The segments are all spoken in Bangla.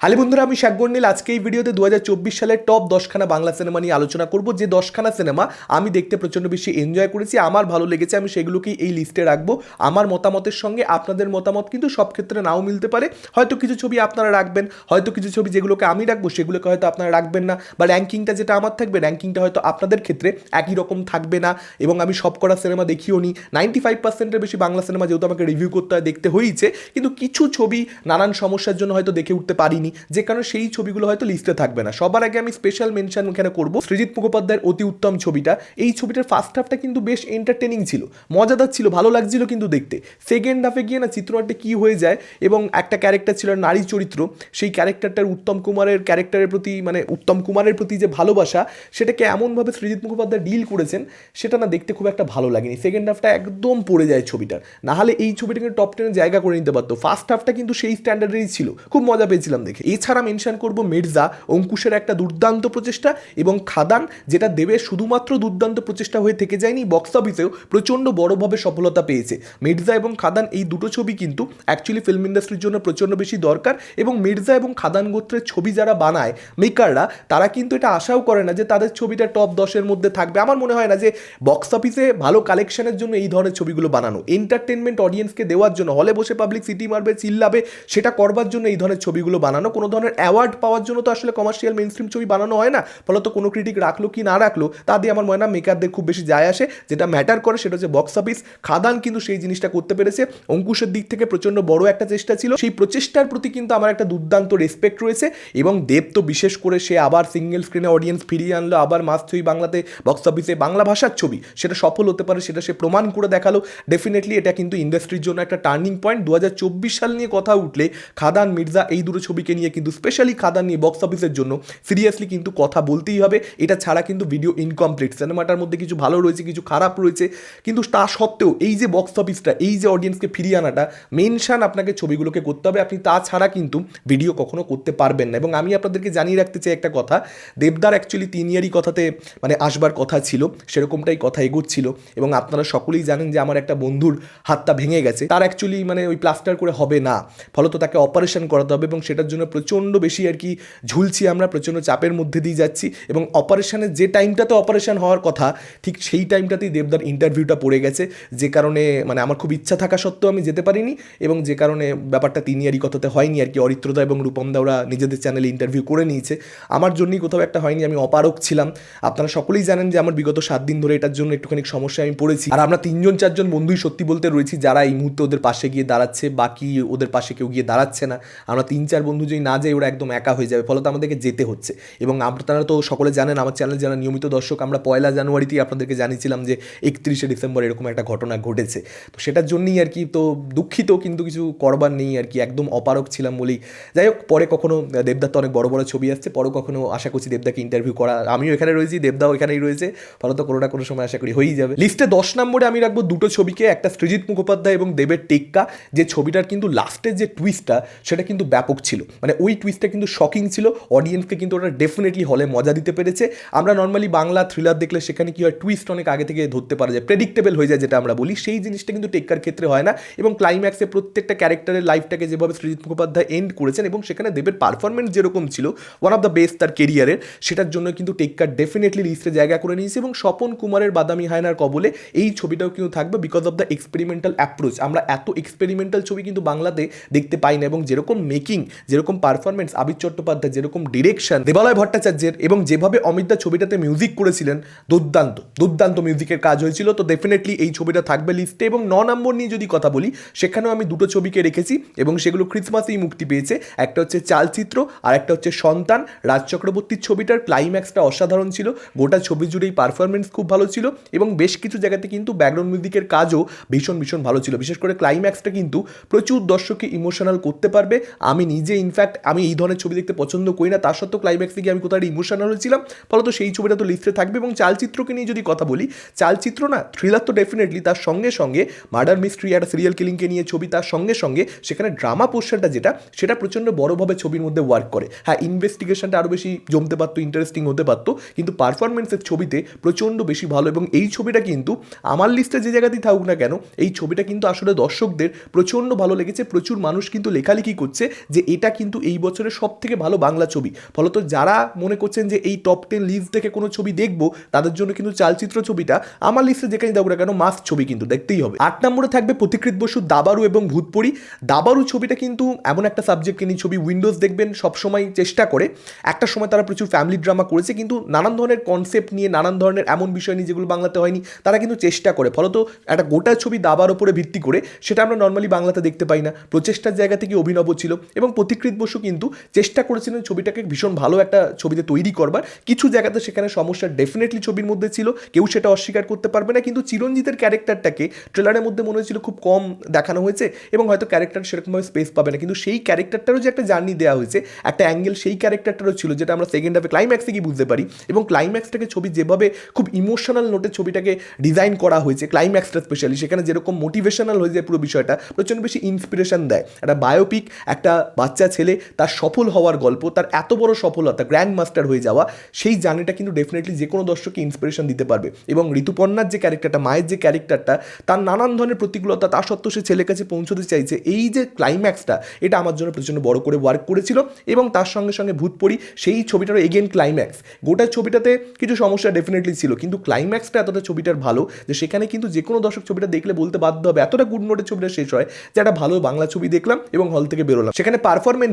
হালি বন্ধুরা, আমি শাকগর নীল আজকে এই ভিডিওতে দু হাজার চব্বিশ সালের টপ দশখানা বাংলা সিনেমা নিয়ে আলোচনা করব। যে দশখানা সিনেমা আমি দেখতে প্রচণ্ড বেশি এনজয় করেছি, আমার ভালো লেগেছে, আমি সেগুলোকেই এই লিস্টে রাখব। আমার মতামতের সঙ্গে আপনাদের মতামত কিন্তু সব ক্ষেত্রে নাও মিলতে পারে। হয়তো কিছু ছবি আপনারা রাখবেন, হয়তো কিছু ছবি যেগুলোকে আমি রাখব, সেগুলোকে হয়তো আপনারা রাখবেন না, বা র্যাঙ্কিংটা যেটা আমার থাকবে র্যাঙ্কিংটা হয়তো আপনাদের ক্ষেত্রে একই রকম থাকবে না, এবং আমি সব করা সিনেমা দেখিও নি। নাইনটি ফাইভ পার্সেন্টের বেশি বাংলা সিনেমা যেহেতু আমাকে রিভিউ করতে হয়, দেখতে হয়েছে কিন্তু কিছু ছবি নানান সমস্যার জন্য হয়তো দেখে উঠতে পারিনি। যে কারণে সেই ছবিগুলো হয়তো লিস্টে থাকবে না। সবার আগে আমি স্পেশাল মেনশন এখানে করব সৃজিৎ মুখোপাধ্যায়ের অতি উত্তম ছবিটা। এই ছবিটার ফার্স্ট হাফটা কিন্তু বেশ এন্টারটেনিং ছিল। মজাদার ছিল, ভালো লাগছিল কিন্তু দেখতে। সেকেন্ড হাফে গিয়ে না চিত্রনাট্যে কী হয়ে যায় এবং একটা ক্যারেক্টার ছিল নারী চরিত্র, সেই ক্যারেক্টারটার উত্তম কুমারের ক্যারেক্টারের প্রতি মানে উত্তম কুমারের প্রতি যে ভালোবাসা, সেটাকে এমনভাবে সৃজিৎ মুখোপাধ্যায় ডিল করেছেন, সেটা না দেখতে খুব একটা ভালো লাগেনি। সেকেন্ড হাফটা একদম পড়ে যায় ছবিটার। নাহলে এই ছবিটাকে টপ টেনে জায়গা করে নিতে পারতো। ফার্স্ট হাফটা কিন্তু সেই স্ট্যান্ডার্ডেরই ছিল। খুব মজা পেয়েছিলাম দেখে। এছাড়া মেনশন করব মির্জা অঙ্কুশের একটা দুর্দান্ত প্রচেষ্টা এবং খাদান, যেটা দেবে শুধুমাত্র দুর্দান্ত প্রচেষ্টা হয়ে থেকে যায়নি বক্স অফিসেও প্রচণ্ড বড়ভাবে সফলতা পেয়েছে। মির্জা এবং খাদান এই দুটো ছবি কিন্তু অ্যাকচুয়ালি ফিল্ম ইন্ডাস্ট্রির জন্য প্রচণ্ড বেশি দরকার এবং মির্জা এবং খাদান গোত্রের ছবি যারা বানায় মেকাররা তারা কিন্তু এটা আশাও করে না যে তাদের ছবিটা টপ দশের মধ্যে থাকবে। আমার মনে হয় না যে বক্স অফিসে ভালো কালেকশনের জন্য এই ধরনের ছবিগুলো বানানো। এন্টারটেনমেন্ট অডিয়েন্সকে দেওয়ার জন্য হলে বসে পাবলিক সিটি মারবে চিল্লাবে সেটা করবার জন্য এই ধরনের ছবিগুলো বানানো। কোনো ধরনের অ্যাওয়ার্ড পাওয়ার জন্য তো আসলে কমার্শিয়াল মেন স্ট্রিম ছবি বানানো হয় না। ফলত কোনো ক্রিটিক রাখল কি না রাখল, তা দিয়ে আমার মনে হয় মেকারদের খুব বেশি যায় আসে। যেটা ম্যাটার করে সেটা হচ্ছে বক্স অফিস খাদান কিন্তু সেই জিনিসটা করতে পেরেছে। অঙ্কুশের দিক থেকে প্রচণ্ড বড় একটা চেষ্টা ছিল। সেই প্রচেষ্টার প্রতি কিন্তু আমার একটা দুর্দান্ত রেসপেক্ট রয়েছে এবং দেব তো বিশেষ করে সে আবার সিঙ্গেল স্ক্রিনে অডিয়েন্স ফিরিয়ে আনলো, আবার মাস ছবি বাংলাতে বক্স অফিসে বাংলা ভাষার ছবি। সেটা সফল হতে পারে সেটা সে প্রমাণ করে দেখাল। ডেফিনেটলি এটা কিন্তু ইন্ডাস্ট্রির জন্য একটা টার্নিং পয়েন্ট দু হাজার চব্বিশ সাল নিয়ে কথা উঠলে খাদান, মির্জা এই দুটো ছবিকে নিয়ে কিন্তু স্পেশালি খাদান নিয়ে বক্স অফিসের জন্য সিরিয়াসলি কিন্তু কথা বলতেই হবে। এটা ছাড়া কিন্তু ভিডিও ইনকমপ্লিট সিনেমাটার মধ্যে কিছু ভালো রয়েছে, কিছু খারাপ রয়েছে। কিন্তু তা সত্ত্বেও এই যে বক্স অফিসটা এই যে অডিয়েন্সকে ফিরিয়ে আনাটা মেনশান আপনাকে ছবিগুলোকে করতে হবে। আপনি তাছাড়া কিন্তু ভিডিও কখনো করতে পারবেন না। এবং আমি আপনাদেরকে জানিয়ে রাখতে চাই একটা কথা, দেবদার অ্যাকচুয়ালি তিন ইয়ারই কথাতে মানে আসবার কথা ছিল, সেরকমটাই কথা এগোচ্ছিল। এবং আপনারা সকলেই জানেন যে আমার একটা বন্ধুর হাতটা ভেঙে গেছে। তার অ্যাকচুয়ালি মানে ওই প্লাস্টার করে হবে না। ফলত তাকে অপারেশন করাতে হবে এবং সেটার জন্য প্রচণ্ড বেশি আর কি ঝুলছি আমরা, প্রচণ্ড চাপের মধ্যে দিয়ে যাচ্ছি এবং অপারেশনের যে টাইমটাতে অপারেশন হওয়ার কথা, ঠিক সেই টাইমটাতেই দেবদার ইন্টারভিউটা পড়ে গেছে। যে কারণে মানে আমার খুব ইচ্ছা থাকা সত্ত্বেও আমি যেতে পারিনি এবং যে কারণে ব্যাপারটা তিন ইয়ারই কথাতে হয়নি আর কি। অরিত্রদা এবং রূপমদা ওরা নিজেদের চ্যানেলে ইন্টারভিউ করে নিয়েছে। আমার জন্যই কোথাও একটা হয়নি, আমি অপারক ছিলাম। আপনারা সকলেই জানেন যে আমার বিগত সাত দিন ধরে এটার জন্য একটুখানি সমস্যায় আমি পড়েছি। আর আমরা তিনজন, চারজন বন্ধুই সত্যি বলতে রয়েছি, যারা এই মুহূর্তে ওদের পাশে গিয়ে দাঁড়াচ্ছে, বাকি ওদের পাশে কেউ গিয়ে দাঁড়াচ্ছে না। আমরা তিন, চার বন্ধু যদি না যাই ওরা একদম একা হয়ে যাবে, ফলত আমাদেরকে যেতে হচ্ছে। এবং আপনারা তো সকলে জানেন, আমার চ্যানেল যারা নিয়মিত দর্শক, আমরা পয়লা জানুয়ারিতেই আপনাদেরকে জানিয়েছিলাম যে একত্রিশে ডিসেম্বর এরকম একটা ঘটনা ঘটেছে। তো সেটার জন্যই আর কি, তো দুঃখিত, কিন্তু কিছু করবার নেই আর কি, একদম অপারক ছিলাম বলেই। যাই হোক, পরে কখনো দেবদার তো অনেক বড় বড় ছবি আসছে পরে কখনো আশা করছি দেবদাকে ইন্টারভিউ করা, আমিও এখানে রয়েছি, দেবদাও এখানেই রয়েছে, ফলত কোনো না কোনো সময় আশা করি হয়েই যাবে। লিস্টে দশ নম্বরে আমি রাখব দুটো ছবিকে, একটা সৃজিৎ মুখোপাধ্যায় এবং দেবের টেক্কা, যে ছবিটার কিন্তু লাস্টের যে টুইস্টটা সেটা কিন্তু ব্যাপক ছিল। মানে ওই টুইস্টটা কিন্তু শকিং ছিল। অডিয়েন্সকে কিন্তু ওটা ডেফিনেটলি হলে মজা দিতে পেরেছে। আমরা নর্মালি বাংলা থ্রিলার দেখলে সেখানে কি হয় টুইস্ট অনেক আগে থেকে ধরতে পারা যায় প্রেডিক্টেবল হয়ে যায় যেটা আমরা বলি। সেই জিনিসটা কিন্তু টেক্কার ক্ষেত্রে হয় না এবং ক্লাইম্যাক্সে প্রত্যেকটা ক্যারেক্টারের লাইফটাকে যেভাবে সৃজিৎ মুখোপাধ্যায় এন্ড করেছেন এবং সেখানে দেবের পারফরমেন্স যেরকম ছিল ওয়ান অফ দ্য বেস্ট তার কেরিয়ারের সেটার জন্য কিন্তু টেক্কার ডেফিনেটলি লিস্টে জায়গা করে নিয়েছে এবং স্বপন কুমারের বাদামি হায়নার কবলে এই ছবিটাও কিন্তু থাকবে because of the experimental approach আমরা এত এক্সপেরিমেন্টাল ছবি কিন্তু বাংলাতে দেখতে পাই না এবং যেরকম মেকিং যেরকম পারফরমেন্স আবির চট্টোপাধ্যায়, যেরকম ডিরেকশন দেবালয় ভট্টাচার্যের এবং যেভাবে অমিতদা ছবিটাতে মিউজিক করেছিলেন, দুর্দান্ত দুর্দান্ত মিউজিকের কাজ হয়েছিল। তো ডেফিনেটলি এই ছবিটা থাকবে লিস্টে এবং ন নম্বর নিয়ে যদি কথা বলি, সেখানেও আমি দুটো ছবিকে রেখেছি এবং সেগুলো ক্রিসমাসেই মুক্তি পেয়েছে। একটা হচ্ছে চালচিত্র, আর একটা হচ্ছে সন্তান। রাজ চক্রবর্তীর ছবিটার ক্লাইম্যাক্সটা অসাধারণ ছিল। গোটা ছবি জুড়েই পারফরমেন্স খুব ভালো ছিল এবং বেশ কিছু জায়গাতে কিন্তু ব্যাকগ্রাউন্ড মিউজিকের কাজও ভীষণ ভীষণ ভালো ছিল। বিশেষ করে ক্লাইম্যাক্সটা কিন্তু প্রচুর দর্শককে ইমোশনাল করতে পারবে। আমি নিজে ইনফ্যাক্ট আমি এই ধরনের ছবি দেখতে পছন্দ করি না। তার সত্ত্বেও ক্লাইম্যাক্সে গিয়ে আমি কোথাও ইমোশনাল হয়েছিলাম ফলত সেই ছবিটা তো লিস্টে থাকবে এবং চালচিত্রকে নিয়ে যদি কথা বলি, চালচিত্র না থ্রিলার তো ডেফিনেটলি তার সঙ্গে সঙ্গে মার্ডার মিস্ট্রি একটা সিরিয়াল কিলিংকে নিয়ে ছবি তার সঙ্গে সঙ্গে সেখানে ড্রামা পোর্শনটা যেটা, সেটা প্রচণ্ড বড়োভাবে ছবির মধ্যে ওয়ার্ক করে। হ্যাঁ ইনভেস্টিগেশনটা আরও বেশি জমতে পারতো ইন্টারেস্টিং হতে পারতো, কিন্তু পারফরমেন্সের ছবিতে প্রচণ্ড বেশি ভালো এবং এই ছবিটা কিন্তু আমার লিস্টে যে জায়গাতেই থাকুক না কেন, এই ছবিটা কিন্তু আসলে দর্শকদের প্রচণ্ড ভালো লেগেছে। প্রচুর মানুষ কিন্তু লেখালেখি করছে যে এটা কিন্তু কিন্তু এই বছরের সব থেকে ভালো বাংলা ছবি। ফলত যারা মনে করছেন যে এই টপ টেন লিস্ট থেকে কোনো ছবি দেখব, তাদের জন্য কিন্তু চালচিত্র ছবিটা আমার লিস্টে যেখানে দেবো না কেন মাস্ট ছবি কিন্তু দেখতেই হবে। আট নম্বরে থাকবে প্রতিকৃত বসু, দাবারু এবং ভূতপুরি দাবারু ছবিটা কিন্তু এমন একটা সাবজেক্টকে নিয়ে ছবি উইন্ডোজ দেখবেন, সবসময় চেষ্টা করে। একটা সময় তারা প্রচুর ফ্যামিলি ড্রামা করেছে, কিন্তু নানান ধরনের কনসেপ্ট নিয়ে, নানান ধরনের এমন বিষয় নিয়ে যেগুলো বাংলাতে হয়নি, তারা কিন্তু চেষ্টা করে। ফলত একটা গোটা ছবি দাবার উপরে ভিত্তি করে, সেটা আমরা নর্মালি বাংলাতে দেখতে পাই না। প্রচেষ্টার জায়গা থেকে অভিনব ছিল এবং প্রতিকৃত বসু কিন্তু চেষ্টা করেছিলেন ছবিটাকে ভীষণ ভালো একটা ছবিতে তৈরি করবার। কিছু জায়গাতে সেখানে সমস্যা ডেফিনেটলি ছবির মধ্যে ছিল, কেউ সেটা অস্বীকার করতে পারবে না, কিন্তু চিরঞ্জিতের ক্যারেক্টারটাকে ট্রেলারের মধ্যে মনে হয়েছিল খুব কম দেখানো হয়েছে এবং হয়তো ক্যারেক্টার সেরকমভাবে স্পেস পাবে না, কিন্তু সেই ক্যারেক্টারটারও যে একটা জার্নি দেওয়া হয়েছে, একটা অ্যাঙ্গেল সেই ক্যারেক্টারটারও ছিল যেটা আমরা সেকেন্ড হাফে ক্লাইম্যাক্সে গিয়ে বুঝতে পারি এবং ক্লাইম্যাক্সটাকে ছবি যেভাবে খুব ইমোশনাল নোটে ছবিটাকে ডিজাইন করা হয়েছে ক্লাইম্যাক্সটা স্পেশালি সেখানে যেরকম মোটিভেশনাল হয়ে যায় পুরো বিষয়টা, প্রচণ্ড বেশি ইন্সপিরেশন দেয়। একটা বায়োপিক একটা বাচ্চা ছেলে তার সফল হওয়ার গল্প, তার এত বড় সফলতা গ্র্যান্ড মাস্টার হয়ে যাওয়া, সেই জার্নিটা কিন্তু ডেফিনেটলি যে কোনো দর্শককে ইন্সপিরেশন দিতে পারবে। এবং ঋতুপর্ণার যে ক্যারেক্টারটা মায়ের যে ক্যারেক্টারটা তার নানান ধরনের প্রতিকূলতা, তা সত্ত্বেও সে ছেলের কাছে পৌঁছতে চাইছে। এই যে ক্লাইম্যাক্সটা এটা আমার জন্য প্রচণ্ড বড় করে ওয়ার্ক করেছিল এবং তার সঙ্গে সঙ্গে ভূত পড়ি সেই ছবিটারও এগেন ক্লাইম্যাক্স গোটা ছবিটাতে কিছু সমস্যা ডেফিনেটলি ছিল, কিন্তু ক্লাইম্যাক্সটা এতটা ছবিটার ভালো যে সেখানে কিন্তু যে কোনো দর্শক ছবিটা দেখলে বলতে বাধ্য হবে। এতটা গুড নোটে ছবিটা শেষ হয় যে একটা ভালো বাংলা ছবি দেখলাম এবং হল থেকে বেরোলাম। সেখানে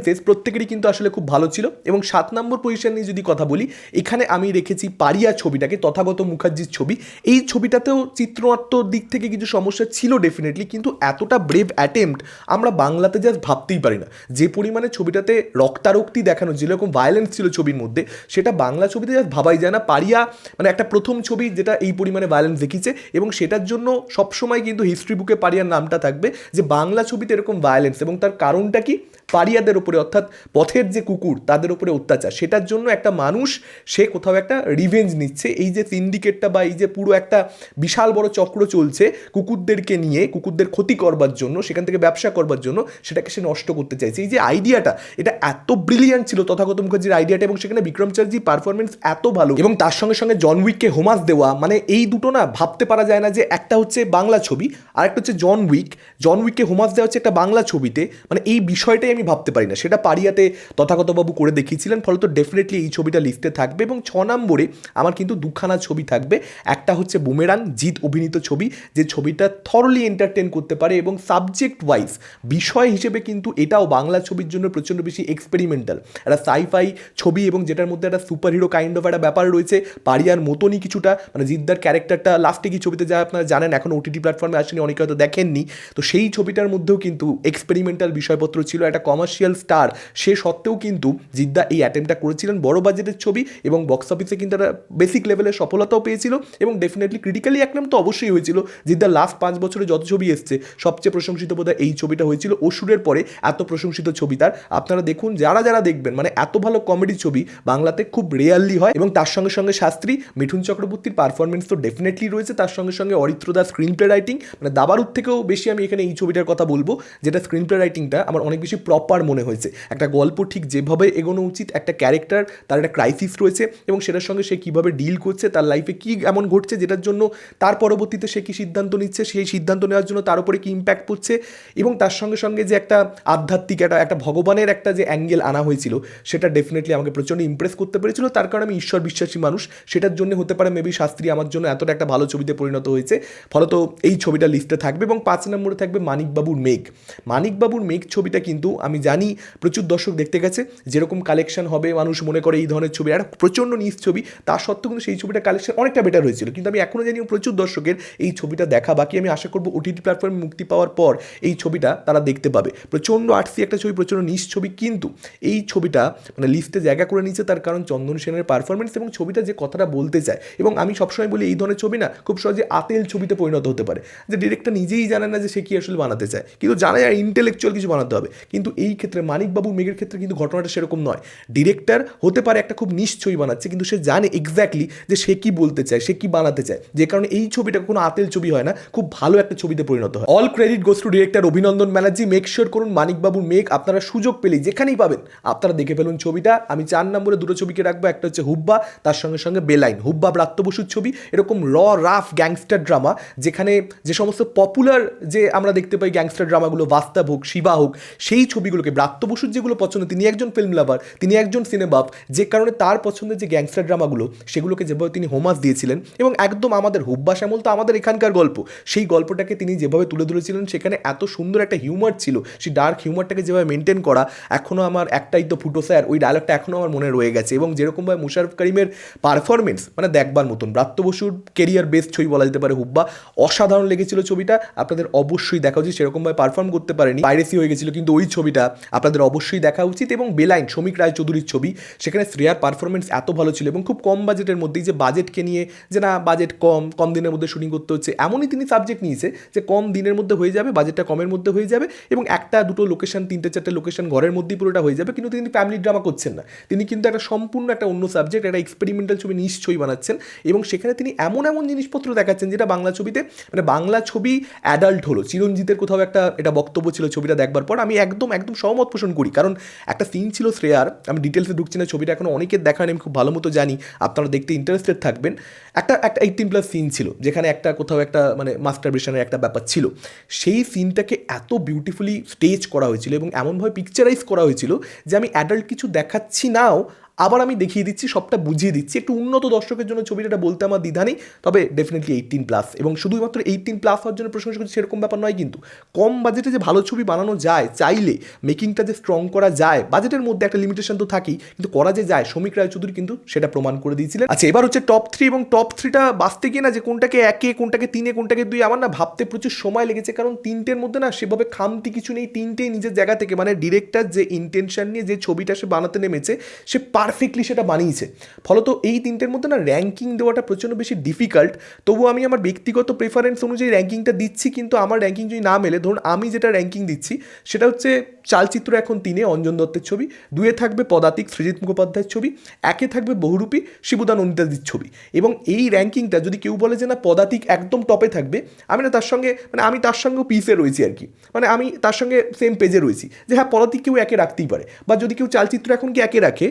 পারফরমেন্সেস প্রত্যেকেরই কিন্তু আসলে খুব ভালো ছিল। এবং সাত নম্বর পজিশন নিয়ে যদি কথা বলি, এখানে আমি রেখেছি পারিয়া ছবিটাকে, তথাগত মুখার্জির ছবি। এই ছবিটাতেও চিত্রনাট্যর দিক থেকে কিছু সমস্যা ছিল ডেফিনেটলি কিন্তু এতটা ব্রেভ অ্যাটেম্পট আমরা বাংলাতে জাস্ট ভাবতেই পারি না। যে পরিমাণে ছবিটাতে রক্তারক্তি দেখানো, যেরকম ভায়োলেন্স ছিল ছবির মধ্যে, সেটা বাংলা ছবিতে জাস্ট ভাবাই যায় না। পারিয়া মানে একটা প্রথম ছবি যেটা এই পরিমাণে ভায়োলেন্স দেখিয়েছে এবং সেটার জন্য সবসময় কিন্তু হিস্ট্রি বুকে পারিয়ার নামটা থাকবে যে বাংলা ছবিতে এরকম ভায়োলেন্স এবং তার কারণটা কি? পারিয়াদের উপরে, অর্থাৎ পথের যে কুকুর, তাদের উপরে অত্যাচার। সেটার জন্য একটা মানুষ, সে কোথাও একটা রিভেঞ্জ নিচ্ছে। এই যে সিন্ডিকেটটা বা এই যে পুরো একটা বিশাল বড় চক্র চলছে কুকুরদেরকে নিয়ে, কুকুরদের ক্ষতি করবার জন্য, সেখান থেকে ব্যবসা করবার জন্য, সেটাকে সে নষ্ট করতে চাইছে। এই যে আইডিয়াটা এটা এত ব্রিলিয়ান্ট ছিল তথাগত মুখার্জির আইডিয়াটা এবং সেখানে বিক্রম চ্যাটার্জি পারফরমেন্স এত ভালো। এবং তার সঙ্গে সঙ্গে জন উইককে হোমাস দেওয়া মানে এই দুটো না ভাবতে পারা যায় না যে একটা হচ্ছে বাংলা ছবি আর একটা হচ্ছে জন উইক। জন উইককে হোমাস দেওয়া হচ্ছে একটা বাংলা ছবিতে। মানে এই বিষয়টাই আমি ভাবতে পারি না। সেটা পারিয়াতে তথাগতবাবু করে দেখিয়েছিলেন ফলত ডেফিনেটলি এই ছবিটা লিস্টে থাকবে এবং ছ নম্বরে আমার কিন্তু দুখানা ছবি থাকবে। একটা হচ্ছে বুমেরাং, জিৎ অভিনীত ছবি, যে ছবিটা থরলি এন্টারটেন করতে পারে এবং সাবজেক্ট ওয়াইজ বিষয় হিসেবে কিন্তু এটাও বাংলা ছবির জন্য প্রচণ্ড বেশি এক্সপেরিমেন্টাল একটা সাইফাই ছবি এবং যেটার মধ্যে একটা সুপার হিরো কাইন্ড অফ একটা ব্যাপার রয়েছে পারিয়ার মতনই কিছুটা। মানে জিদ্দার ক্যারেক্টারটা লাস্টে কি ছবিতে যা আপনারা জানেন, এখন ওটিটি প্ল্যাটফর্মে আসেনি, অনেকে হয়তো দেখেননি। তো সেই ছবিটার মধ্যেও কিন্তু এক্সপেরিমেন্টাল বিষয়পত্র ছিল, একটা কমার্শিয়াল স্টার সে সত্ত্বেও কিন্তু জিদ্দা এই অ্যাটেম্পটা করেছিলেন। বড় বাজেটের ছবি এবং বক্স অফিসে কিন্তু একটা বেসিক লেভেলের সফলতাও পেয়েছিল এবং ডেফিনেটলি ক্রিটিক্যালি এক তো অবশ্যই হয়েছিল। জিদ্দার লাস্ট পাঁচ বছরে যত ছবি এসছে, সবচেয়ে প্রশংসিত বোধ এই ছবিটা হয়েছিল অসুরের পরে, এত প্রশংসিত ছবি তার। আপনারা দেখুন, যারা যারা দেখবেন মানে এত ভালো কমেডি ছবি বাংলাতে খুব রেয়ারলি হয় এবং তার সঙ্গে সঙ্গে শাস্ত্রী, মিঠুন চক্রবর্তীর পারফরমেন্স তো ডেফিনেটলি রয়েছে। তার সঙ্গে সঙ্গে Aritra Das screenplay writing মানে দাবারুর থেকেও বেশি আমি এখানে এই ছবিটার কথা বলব, যেটা স্ক্রিন প্লে রাইটিংটা আমার অনেক বেশি প্রপার মনে হয়েছে। একটা গল্প ঠিক যেভাবে এগোনো উচিত, একটা ক্যারেক্টার তার একটা ক্রাইসিস রয়েছে এবং সেটার সঙ্গে সে কীভাবে ডিল করছে, তার লাইফে কী এমন ঘটছে যেটার জন্য তার পরবর্তীতে সে কী সিদ্ধান্ত নিচ্ছে, সেই সিদ্ধান্ত নেওয়ার জন্য তার উপরে কী ইম্প্যাক্ট পড়ছে এবং তার সঙ্গে সঙ্গে যে একটা আধ্যাত্মিক, একটা একটা ভগবানের একটা যে অ্যাঙ্গেল আনা হয়েছিল, সেটা ডেফিনেটলি আমাকে প্রচণ্ড ইমপ্রেস করতে পেরেছিল। তার কারণে আমি ঈশ্বর বিশ্বাসী মানুষ, সেটার জন্য হতে পারে মেবি শাস্ত্রী আমার জন্য এতটা একটা ভালো ছবিতে পরিণত হয়েছে। ফলত এই ছবিটা লিস্টে থাকবে এবং পাঁচ নম্বরে থাকবে মানিকবাবুর মেঘ। মানিকবাবুর মেঘ ছবিটা কিন্তু আমি জানি প্রচুর দর্শক দেখতে গেছে, যেরকম কালেকশন হবে, মানুষ মনে করে এই ধরনের ছবি একটা প্রচণ্ড নিজ ছবি, তা সত্ত্বেও কিন্তু সেই ছবিটা কালেকশন অনেকটা বেটার হয়েছিল। কিন্তু আমি এখনও জানি প্রচুর দর্শকের এই ছবিটা দেখা বাকি, আমি আশা করব ওটিটি প্ল্যাটফর্মে মুক্তি পাওয়ার পর এই ছবিটা তারা দেখতে পাবে। প্রচণ্ড আর্টসি একটা ছবি, প্রচণ্ড নিজ ছবি, কিন্তু এই ছবিটা মানে লিস্টে জায়গা করে নিয়েছে তার কারণ চন্দন সেনের পারফরমেন্স এবং ছবিটা যে কথাটা বলতে চায়। এবং আমি সবসময় বলি, এই ধরনের ছবি না খুব সহজে আতেল ছবিতে পরিণত হতে পারে। যে ডিরেক্টর নিজেই জানে না যে সে কি আসলে বানাতে চায়। কিন্তু জানে আর ইন্টেলেকচুয়াল কিছু বানাতে হবে। কিন্তু এই ক্ষেত্রে মানিকবাবু মেঘের ক্ষেত্রে কিন্তু ঘটনাটা সেরকম নয়। ডিরেক্টর হতে পারে একটা খুব ছবি বানাচ্ছে, কিন্তু সে জানে এক্স্যাক্টলি যে সে কি বলতে চায়, সে কি বানাতে চায়। যে কারণে এই ছবিটা কোনো আতেল ছবি হয় না, খুব ভালো একটা ছবিতে পরিণত হয়। All credit goes to director Abhinandan Banerjee. Make sure করুন মানিকবাবুর মেঘ, আপনারা সুযোগ পেলেই যেখানেই পাবেন, আপনারা দেখে ফেলুন ছবিটা। আমি চার নম্বরে দুটো ছবিকে রাখব, একটা হচ্ছে হুব্বা, তার সঙ্গে সঙ্গে বেলাইন। হুব্বা ব্রাত্য বসুর ছবি, এরকম র রাফ গ্যাংস্টার ড্রামা যেখানে যে সমস্ত পপুলার যে আমরা দেখতে পাই গ্যাংস্টার ড্রামাগুলো বাস্তাব হোক, শিবা হোক, সেই ছবি ছবিগুলোকে, ব্রাত্য বসুর যেগুলো পছন্দ, তিনি একজন ফিল্ম লাভার তিনি একজন সিনেবাফ যে কারণে তার পছন্দের যে গ্যাংস্টার ড্রামাগুলো সেগুলোকে যেভাবে তিনি হোমাস দিয়েছিলেন এবং একদম আমাদের হুব্বা শ্যামল তো আমাদের এখানকার গল্প, সেই গল্পটাকে তিনি যেভাবে তুলে ধরেছিলেন, সেখানে এত সুন্দর একটা হিউমার ছিল, সেই ডার্ক হিউমারটাকে যেভাবে মেনটেন করা এখনও আমার একটাই তো ফুটো স্যার ওই ডায়লগটা এখনও আমার মনে রয়ে গেছে এবং যেরকমভাবে মুশারফ করিমের পারফরমেন্স মানে দেখবার মতন, ব্রাত্য বসুর কেরিয়ার বেস্ট ছবি বলা যেতে পারে হুব্বা, অসাধারণ লেগেছিল ছবিটা, আপনাদের অবশ্যই দেখা উচিত সেরকমভাবে পারফর্ম করতে পারেনি পাইরেসি হয়ে গেছিল, কিন্তু ওই ছবিটা আপনাদের অবশ্যই দেখা উচিত এবং বেলাইন শ্রমিক রায়চৌধুরীর ছবি, সেখানে শ্রেয়ার পারফরমেন্স এত ভালো ছিল এবং খুব কম বাজেটের মধ্যেই যে বাজেটকে নিয়ে যে না বাজেট কম কম দিনের মধ্যে শুটিং করতে হচ্ছে, এমনই তিনি সাবজেক্ট নিয়েছে যে কম দিনের মধ্যে হয়ে যাবে বাজেটটা কমের মধ্যে হয়ে যাবে এবং একটা, দুটো লোকেশন তিনটে, চারটে লোকেশন ঘরের মধ্যেই পুরোটা হয়ে যাবে, কিন্তু তিনি ফ্যামিলি ড্রামা করছেন না। তিনি কিন্তু একটা সম্পূর্ণ একটা অন্য সাবজেক্ট একটা এক্সপেরিমেন্টাল ছবি নিশ্চয়ই বানাচ্ছেন এবং সেখানে তিনি এমন এমন জিনিসপত্র দেখাচ্ছেন যেটা বাংলা ছবিতে মানে বাংলা ছবি অ্যাডাল্ট হলো। চিরঞ্জিতের কোথাও একটা এটা বক্তব্য ছিল ছবিটা দেখবার পর, আমি একদম একদম সহমত পোষণ করি। কারণ একটা সিন ছিল শ্রেয়ার, আমি ডিটেলসে ঢুকছি না, ছবিটা এখন অনেকের দেখা আমি খুব ভালো মতো জানি, আপনারা দেখতে ইন্টারেস্টেড থাকবেন। একটা একটা এইটিন প্লাস সিন ছিল, যেখানে একটা কোথাও একটা মানে মাস্টার মাস্টারবেশনের একটা ব্যাপার ছিল। সেই সিনটাকে এত বিউটিফুলি স্টেজ করা হয়েছিল এবং এমনভাবে পিকচারাইজ করা হয়েছিল যে আমি অ্যাডাল্ট কিছু দেখাচ্ছি নাও আবার আমি দেখিয়ে দিচ্ছি, সবটা বুঝিয়ে দিচ্ছি। একটু উন্নত দর্শকের জন্য ছবিটা বলতে আমার দ্বিধা নেই, তবে ডেফিনেটলি এইটিন প্লাস এবং শুধুমাত্র এইটিন প্লাস হওয়ার জন্য প্রশংসা করছি সেরকম ব্যাপার নয় কিন্তু কম বাজেটে যে ভালো ছবি বানানো যায়, চাইলে মেকিংটা যে স্ট্রং করা যায় বাজেটের মধ্যে একটা লিমিটেশন তো থাকেই, কিন্তু করা যে যায়, শ্রমিক রায়চৌধুরী কিন্তু সেটা প্রমাণ করে দিয়েছিলেন। আচ্ছা এবার হচ্ছে টপ থ্রি এবং টপ থ্রিটা বাঁচতে গিয়ে না যে কোনটাকে একে, কোনটাকে তিনে, কোনটাকে দুই, আমার না ভাবতে প্রচুর সময় লেগেছে, কারণ তিনটের মধ্যে না সেভাবে খামতি কিছু নেই, তিনটেই নিজের জায়গা থেকে মানে ডিরেক্টর যে ইন্টেনশন নিয়ে যে ছবিটা সে বানাতে নেমেছে, সে পারফেক্টলি সেটা বানিয়েছে। ফলত এই তিনটের মধ্যে না র্যাঙ্কিং দেওয়াটা প্রচণ্ড বেশি ডিফিকাল্ট তবু আমি আমার ব্যক্তিগত প্রেফারেন্স অনুযায়ী র্যাঙ্কিংটা দিচ্ছি, কিন্তু আমার র্যাঙ্কিং যদি না মেলে, ধরুন আমি যেটা র্যাঙ্কিং দিচ্ছি, সেটা হচ্ছে চালচিত্র এখন তিনে, অঞ্জন দত্তের ছবি, দুয়ে থাকবে পদাতিক সৃজিত মুখোপাধ্যায়ের ছবি, একে থাকবে বহুরূপী শিবুদান অনিতাদির ছবি। এবং এই র্যাঙ্কিংটা যদি কেউ বলে যে না পদাতিক একদম টপে থাকবে, আমি না তার সঙ্গে মানে আমি তার সঙ্গেও পিসে রয়েছি আর কি। মানে আমি তার সঙ্গে সেম পেজে রয়েছি। যে হ্যাঁ পদাতিক কেউ একে রাখতেই পারে। বা যদি কেউ চালচিত্র এখন কি একে রাখে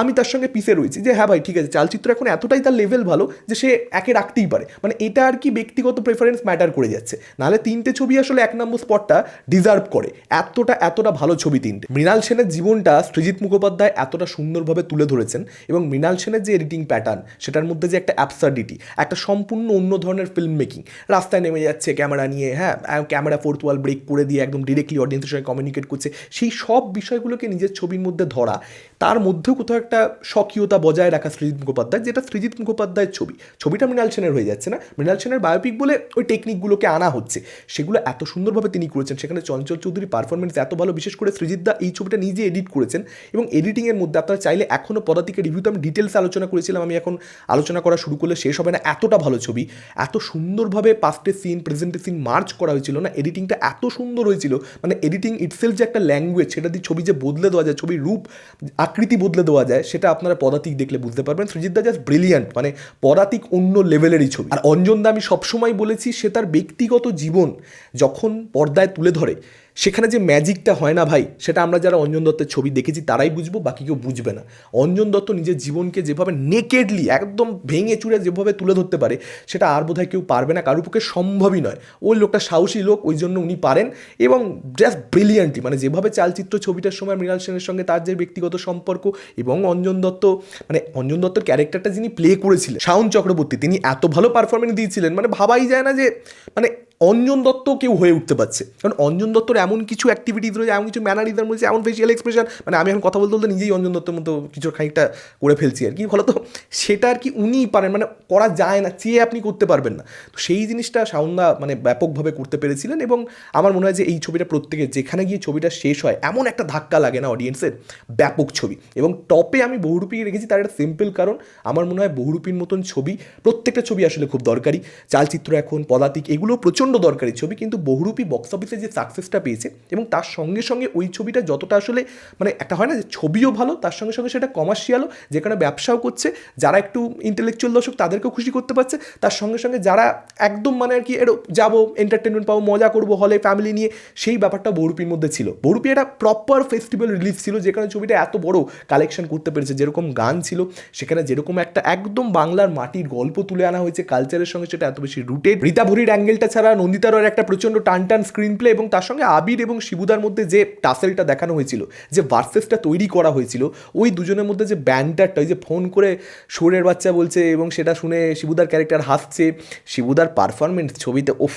আমি তার সঙ্গে পিসে রয়েছি যে হ্যাঁ ভাই, ঠিক আছে, চালচিত্র এখন এতটাই তার লেভেল ভালো যে সে একে রাখতেই পারে। মানে এটা আর কি ব্যক্তিগত প্রেফারেন্স ম্যাটার করে যাচ্ছে। নাহলে তিনটে ছবি আসলে এক নম্বর স্পটটা ডিজার্ভ করে। এতটা এতটা ভালো ছবি তিনটে। মৃণাল সেনের জীবনটা সৃজিত মুখোপাধ্যায় এতটা সুন্দরভাবে তুলে ধরেছেন এবং মৃণাল সেনের যে এডিটিং প্যাটার্ন সেটার মধ্যে যে একটা অ্যাবসার্ডিটি একটা সম্পূর্ণ অন্য ধরনের ফিল্ম মেকিং রাস্তায় নেমে যাচ্ছে ক্যামেরা নিয়ে হ্যাঁ ক্যামেরা ফোর্থ ওয়াল ব্রেক করে দিয়ে একদম ডিরেক্টলি অডিয়েন্সের সঙ্গে কমিউনিকেট করছে। সেই সব বিষয়গুলোকে নিজের ছবির মধ্যে ধরা। তার মধ্যেও কোথাও একটা স্বকীয়তা বজায় রাখা সৃজিত মুখোপাধ্যায়, যেটা সৃজিত মুখোপাধ্যায়ের ছবি। ছবিটা মৃণাল সেনের হয়ে যাচ্ছে না। মৃণাল সেনের বায়োপিক বলে ওই টেকনিকগুলোকে আনা হচ্ছে। সেগুলো এত সুন্দরভাবে তিনি করেছেন। সেখানে চঞ্চল চৌধুরী পারফরমেন্স এত ভালো, বিশেষ করে সৃজিত দা এই ছবিটা নিজে এডিট করেছেন এবং এডিটিংয়ের মধ্যে আপনারা চাইলে এখনও পদাতিকের রিভিউতে আমি ডিটেলস আলোচনা করেছিলাম। আমি এখন আলোচনা করা শুরু করলে শেষ হবে না। এতটা ভালো ছবি। এত সুন্দরভাবে পাস্টের সিন প্রেজেন্টের সিন মার্চ করা হয়েছিল না। এডিটিংটা এত সুন্দর হয়েছিল। মানে এডিটিং ইটসেলফ যে একটা ল্যাঙ্গুয়েজ সেটা দিয়ে ছবি যে বদলে দেওয়া যায়, ছবির রূপ, আকৃতি বদলে দেওয়া যায় সেটা আপনারা পদাতিক দেখলে বুঝতে পারবেন। সৃজিত দা জাস্ট ব্রিলিয়ান্ট মানে পদাতিক অন্য লেভেলেরই ছবি। আর অঞ্জন দা আমি সবসময় বলেছি, সে তার ব্যক্তিগত জীবন যখন পর্দায় তুলে ধরে, সেখানে যে ম্যাজিকটা হয় না ভাই, সেটা আমরা যারা অঞ্জন দত্তের ছবি দেখেছি, তারাই বুঝব, বাকি কেউ বুঝবে না। অঞ্জন দত্ত নিজের জীবনকে যেভাবে নেকেডলি একদম ভেঙে চুড়ে যেভাবে তুলে ধরতে পারে, সেটা আর বোধহয় কেউ পারবে না, কারোর পক্ষে সম্ভবই নয়। ওই লোকটা সাহসী লোক, ওই জন্য উনি পারেন, এবং জাস্ট ব্রিলিয়ান্টলি মানে যেভাবে চালচিত্র ছবিটার সময় মৃণাল সেনের সঙ্গে তার যে ব্যক্তিগত সম্পর্ক, এবং অঞ্জন দত্ত মানে অঞ্জন দত্তর ক্যারেক্টারটা যিনি প্লে করেছিলেন, শাওন চক্রবর্তী, তিনি এত ভালো পারফরমেন্স দিয়েছিলেন মানে ভাবাই যায় না যে মানে অঞ্জন দত্ত কেউ হয়ে উঠতে পারছে। কারণ অঞ্জন দত্তর এমন কিছু অ্যাক্টিভিটিস রয়েছে, এমন কিছু ম্যানারিজম রয়েছে এমন ফেসিয়াল এক্সপ্রেশন মানে আমি এখন কথা বলতে বলতে নিজেই অঞ্জন দত্তের মতো কিছু খানিকটা করে ফেলছি আর কি। ফলত সেটা আর কি উনিই পারেন মানে করা যায় না, চেয়ে আপনি করতে পারবেন না। তো সেই জিনিসটা সাউন্দা মানে ব্যাপকভাবে করতে পেরেছিলেন এবং আমার মনে হয় যে এই ছবিটা প্রত্যেকে যেখানে গিয়ে ছবিটা শেষ হয়, এমন একটা ধাক্কা লাগে না অডিয়েন্সের ব্যাপক ছবি। এবং টপে আমি বহুরূপী রেখেছি, তার একটা সিম্পল কারণ, আমার মনে হয় বহুরূপীর মতন ছবি, প্রত্যেকটা ছবি আসলে খুব দরকারি। চালচিত্র এখন, পদাতিক, এগুলো প্রচণ্ড দরকারি ছবি, কিন্তু বহুরূপী বক্স অফিসে যে সাকসেসটা পেয়েছে এবং তার সঙ্গে সঙ্গে ওই ছবিটা যতটা আসলে মানে একটা হয় না যে ছবিও ভালো, তার সঙ্গে সঙ্গে সেটা কমার্শিয়ালও যেখানে ব্যবসাও করছে, যারা একটু ইন্টেলেকচুয়াল দর্শক তাদেরকেও খুশি করতে পারছে, তার সঙ্গে সঙ্গে যারা একদম মানে আর কি এর যাব এন্টারটেনমেন্ট পাবো, মজা করব হলে ফ্যামিলি নিয়ে, সেই ব্যাপারটা বহুরূপীর মধ্যে ছিল। বহুরূপী একটা প্রপার ফেস্টিভ্যাল রিলিজ ছিল যেখানে ছবিটা এত বড় কালেকশন করতে পেরেছে, যেরকম গান ছিল, সেখানে যেরকম একটা একদম বাংলার মাটির গল্প তুলে আনা হয়েছে কালচারের সঙ্গে সেটা এত বেশি রুটেড রীতা ভরির অ্যাঙ্গেলটা ছাড়া নন্দিতা রয়ের একটা প্রচণ্ড টান টান স্ক্রিন প্লে এবং তার সঙ্গে আবির এবং শিবুদার মধ্যে যে টাসেলটা দেখানো হয়েছিল, যে ভার্সেসটা তৈরি করা হয়েছিল, ওই দুজনের মধ্যে যে ব্যান্ডারটা ওই যে ফোন করে সুরের বাচ্চা বলছে এবং সেটা শুনে শিবুদার ক্যারেক্টার হাসছে, শিবুদার পারফরমেন্স ছবিতে ওফ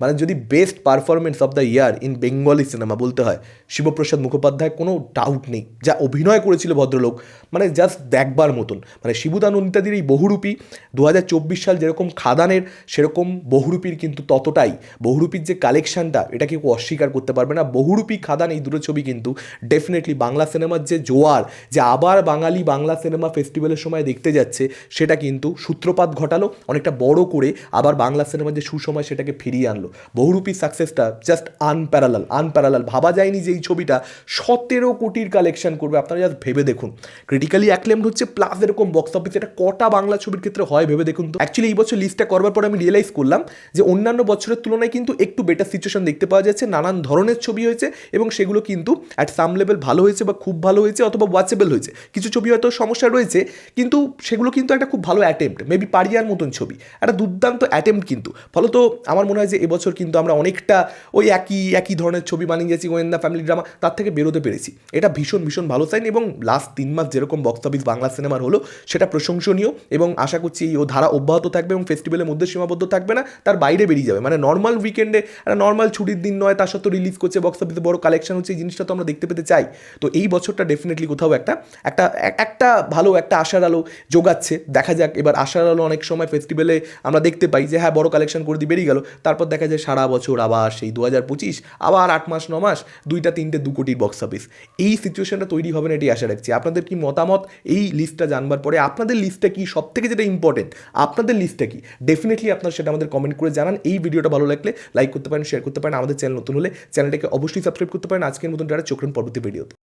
মানে যদি best performance of the year in Bengali cinema বলতে হয়, শিবপ্রসাদ মুখোপাধ্যায় কোনো ডাউট নেই। যা অভিনয় করেছিল ভদ্রলোক মানে জাস্ট দেখবার মতন। মানে শিবুদান নন্দিতাদির এই বহুরূপী দু হাজার চব্বিশ সাল যেরকম খাদানের, সেরকম বহুরূপীর কিন্তু ততটাই। বহুরূপীর যে কালেকশনটা এটা কেউ অস্বীকার করতে পারবে না। বহুরূপী খাদান এই দুটো ছবি কিন্তু ডেফিনেটলি বাংলা সিনেমার যে জোয়ার, যে আবার বাঙালি বাংলা সিনেমা ফেস্টিভ্যালের সময় দেখতে যাচ্ছে, সেটা কিন্তু সূত্রপাত ঘটালো, অনেকটা বড় করে আবার বাংলা সিনেমার যে সুসময় সেটাকে ফিরিয়ে আনলো। বহুরূপী সাকসেসটা জাস্ট আনপ্যারালাল আনপ্যারালাল ভাবা যায়নি যে এই ছবিটা সতেরো কোটির কালেকশন করবে। আপনারা জাস্ট ভেবে দেখুন। ক্রিটিক্যালি অ্যাক্লেমড হচ্ছে প্লাস এরকম বক্স অফিস এটা কটা বাংলা ছবির ক্ষেত্রে হয় ভেবে দেখুন তো। অ্যাকচুয়ালি এই বছর লিস্টটা করবার পর আমি রিয়েলাইজ করলাম যে অন্যান্য বছরের তুলনায় কিন্তু একটু বেটার সিচুয়েশন দেখতে পাওয়া যাচ্ছে। নানান ধরনের ছবি হয়েছে এবং সেগুলো কিন্তু অ্যাট সাম লেভেল ভালো হয়েছে বা খুব ভালো হয়েছে অথবা ওয়াচেবল হয়েছে। কিছু ছবি হয়তো সমস্যা রয়েছে, কিন্তু সেগুলো কিন্তু একটা খুব ভালো অ্যাটেম্প্ট মেবি পারিয়ার মতন ছবি। একটা দুর্দান্ত অ্যাটেম্প্ট কিন্তু। ফলত আমার মনে হয় যে এবছর কিন্তু আমরা অনেকটা ওই একই একই ধরনের ছবি বানিয়ে গেছি গোয়েন্দা ফ্যামিলি ড্রামা তার থেকে বেরোতে পেরেছি। এটা ভীষণ ভীষণ ভালো সাইন এবং লাস্ট তিন মাস যেরকম বক্স অফিস বাংলা সিনেমার হলো, সেটা প্রশংসনীয় এবং আশা করছি এই ও ধারা অব্যাহত থাকবে এবং ফেস্টিভ্যালের মধ্যে সীমাবদ্ধ থাকবে না, তার বাইরে বেরিয়ে যাবে। মানে নর্মাল উইকেন্ডে একটা নর্মাল ছুটির দিন নয়, তার সত্ত্বেও রিলিজ করছে বক্স অফিসে বড় কালেকশন হচ্ছে, এই জিনিসটা তো আমরা দেখতে পেতে চাই। তো এই বছরটা ডেফিনেটলি কোথাও একটা একটা এক- একটা ভালো, একটা আশার আলো যোগাচ্ছে দেখা যাক, এবার আশার আলো অনেক সময় ফেস্টিভ্যালে আমরা দেখতে পাই যে হ্যাঁ বড় কালেকশন করে দিয়ে বেরিয়ে গেল, তারপর দেখা যায় সারা বছর আবার সেই দু হাজার পঁচিশ, আবার আট মাস, ন মাস, দুইটা, তিনটে, দু কোটির বক্স অফিস এই সিচুয়েশনটা তৈরি হবে না এটি আশা রাখছি। আপনাদের কি মতামত? এই লিস্টটা জানবার পরে আপনাদের লিস্টটা কি সব থেকে যেটা ইম্পর্টেন্ট আপনাদের লিস্টটা কি? ডেফিনেটলি আপনারা সেটা আমাদের কমেন্ট করে জানান। এই ভিডিওটা ভালো লাগলে লাইক করতে পারেন শেয়ার করতে পারেন। আমাদের চ্যানেল নতুন হলে চ্যানেলটাকে অবশ্যই সাবস্ক্রাইব করতে পারেন। আজকের মতন যারা চোখরেন পরবর্তী ভিডিওতে